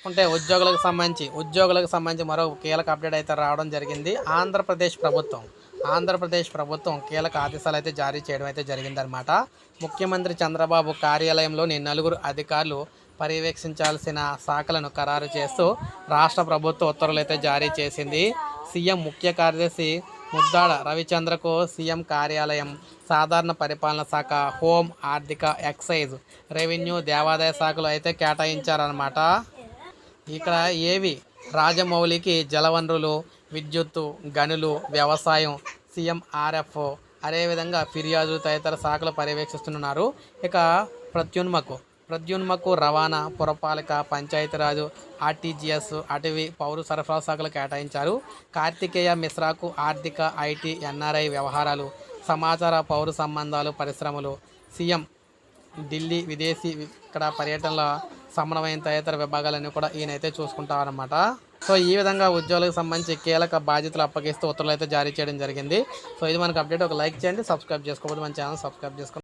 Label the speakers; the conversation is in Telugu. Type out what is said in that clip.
Speaker 1: చూసుకుంటే ఉద్యోగులకు సంబంధించి ఉద్యోగులకు సంబంధించి మరో కీలక అప్డేట్ అయితే రావడం జరిగింది. ఆంధ్రప్రదేశ్ ప్రభుత్వం ఆంధ్రప్రదేశ్ ప్రభుత్వం కీలక ఆదేశాలు అయితే జారీ చేయడం అయితే జరిగిందనమాట ముఖ్యమంత్రి చంద్రబాబు కార్యాలయంలోని నలుగురు అధికారులు పర్యవేక్షించాల్సిన శాఖలను ఖరారు చేస్తూ రాష్ట్ర ప్రభుత్వ ఉత్తర్వులు అయితే జారీ చేసింది. సీఎం ముఖ్య కార్యదర్శి ముద్దాడ రవిచంద్రకు సీఎం కార్యాలయం సాధారణ పరిపాలన శాఖ హోం ఆర్థిక ఎక్సైజ్ రెవెన్యూ దేవాదాయ శాఖలు అయితే కేటాయించారనమాట ఇక్కడ ఏవి? రాజమౌళికి జలవనరులు విద్యుత్తు గనులు వ్యవసాయం సీఎంఆర్ఎఫ్ అదేవిధంగా ఫిర్యాదులు తదితర శాఖలు పర్యవేక్షిస్తున్నారు. ఇక ప్రత్యున్మకు ప్రద్యున్మకు రవాణా పురపాలక పంచాయతీరాజు ఆర్టీజీఎస్ అటవీ పౌర సరఫరా శాఖలు కేటాయించారు. కార్తికేయ మిశ్రాకు ఆర్థిక ఐటీ ఎన్ఆర్ఐ వ్యవహారాలు సమాచార పౌర సంబంధాలు పరిశ్రమలు సీఎం ఢిల్లీ విదేశీ ఇక్కడ పర్యటనల సమన్వయం తదితర విభాగాలన్నీ కూడా ఈయనైతే చూసుకుంటారనమాట సో ఈ విధంగా ఉద్యోగులకు సంబంధించి కీలక బాధ్యతలు అప్పగిస్తూ ఉత్తర్వులు అయితే జారీ చేయడం జరిగింది. సో ఇది మనకు అప్డేట్. ఒక లైక్ చేయండి సబ్స్క్రైబ్ చేసుకోకపోతే మన ఛానల్ సబ్స్క్రైబ్ చేసుకోండి.